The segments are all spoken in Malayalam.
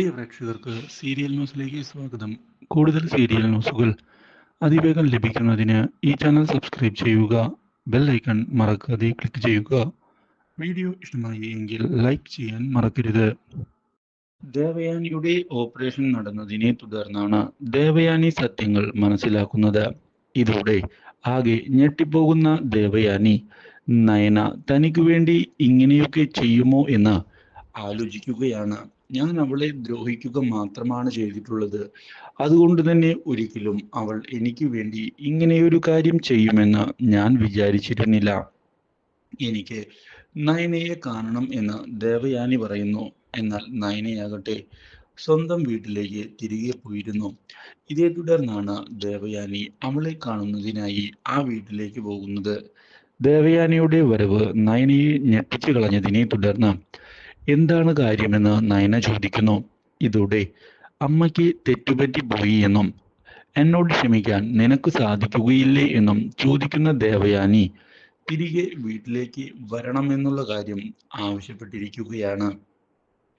പ്രിയ പ്രേക്ഷകർക്ക് സീരിയൽ ന്യൂസിലേക്ക് സ്വാഗതം. കൂടുതൽ സീരിയൽ ന്യൂസുകൾ അതിവേഗം ലഭിക്കുന്നതിന് ഈ ചാനൽ സബ്സ്ക്രൈബ് ചെയ്യുക ബെൽ ഐക്കൺ മറക്കാതെ ക്ലിക്ക് ചെയ്യുക. വീഡിയോ ഇഷ്ടമായി എങ്കിൽ ലൈക്ക് ചെയ്യാൻ മറക്കരുത്. ദേവയാനിയുടെ ഓപ്പറേഷൻ നടന്നതിനെ തുടർന്നാണ് ദേവയാനി സത്യങ്ങൾ മനസ്സിലാക്കുന്നത്. ഇതോടെ ആകെ ഞെട്ടിപ്പോകുന്ന ദേവയാനി നയന തനിക്ക് വേണ്ടി ഇങ്ങനെയൊക്കെ ചെയ്യുമോ എന്ന് ആലോചിക്കുകയാണ്. ഞാൻ അവളെ ദ്രോഹിക്കുക മാത്രമാണ് ചെയ്തിട്ടുള്ളത്. അതുകൊണ്ട് തന്നെ ഒരിക്കലും അവൾ എനിക്ക് വേണ്ടി ഇങ്ങനെയൊരു കാര്യം ചെയ്യുമെന്ന് ഞാൻ വിചാരിച്ചിരുന്നില്ല. എനിക്ക് നയനയെ കാണണം എന്ന് ദേവയാനി പറയുന്നു. എന്നാൽ നയനയാകട്ടെ സ്വന്തം വീട്ടിലേക്ക് തിരികെ പോയിരുന്നു. ഇതേ തുടർന്നാണ് ദേവയാനി അവളെ കാണുന്നതിനായി ആ വീട്ടിലേക്ക് പോകുന്നത്. ദേവയാനിയുടെ വരവ് നയനയെ ഞെട്ടിച്ചു കളഞ്ഞതിനെ തുടർന്ന് എന്താണ് കാര്യമെന്ന് നയന ചോദിക്കുന്നു. ഇതോടെ അമ്മയ്ക്ക് തെറ്റുപറ്റി പോയി എന്നും എന്നോട് ക്ഷമിക്കാൻ നിനക്ക് സാധിക്കുകയില്ലേ എന്നും ചോദിക്കുന്ന ദേവയാനി തിരികെ വീട്ടിലേക്ക് വരണമെന്നുള്ള കാര്യം ആവശ്യപ്പെട്ടിരിക്കുകയാണ്.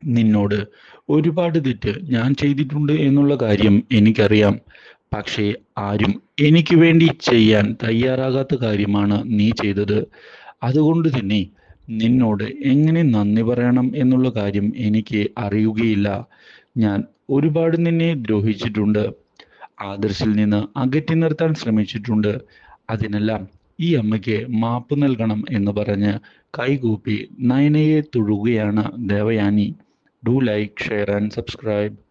നിന്നോട് ഒരുപാട് തെറ്റ് ഞാൻ ചെയ്തിട്ടുണ്ട് എന്നുള്ള കാര്യം എനിക്കറിയാം. പക്ഷേ ആരും എനിക്ക് വേണ്ടി ചെയ്യാൻ തയ്യാറാകാത്ത കാര്യമാണ് നീ ചെയ്തത്. അതുകൊണ്ട് തന്നെ നിന്നോട് എങ്ങനെ നന്ദി പറയണം എന്നുള്ള കാര്യം എനിക്ക് അറിയുകയില്ല. ഞാൻ ഒരുപാട് നിന്നെ ദ്രോഹിച്ചിട്ടുണ്ട്. ആദർശിൽ നിന്ന് അകറ്റി നിർത്താൻ ശ്രമിച്ചിട്ടുണ്ട്. അതിനെല്ലാം ഈ അമ്മയ്ക്ക് മാപ്പ് നൽകണം എന്ന് പറഞ്ഞ് കൈകൂപ്പി നയനയെ തൊഴുകയാണ് Devayani. Do like share and subscribe.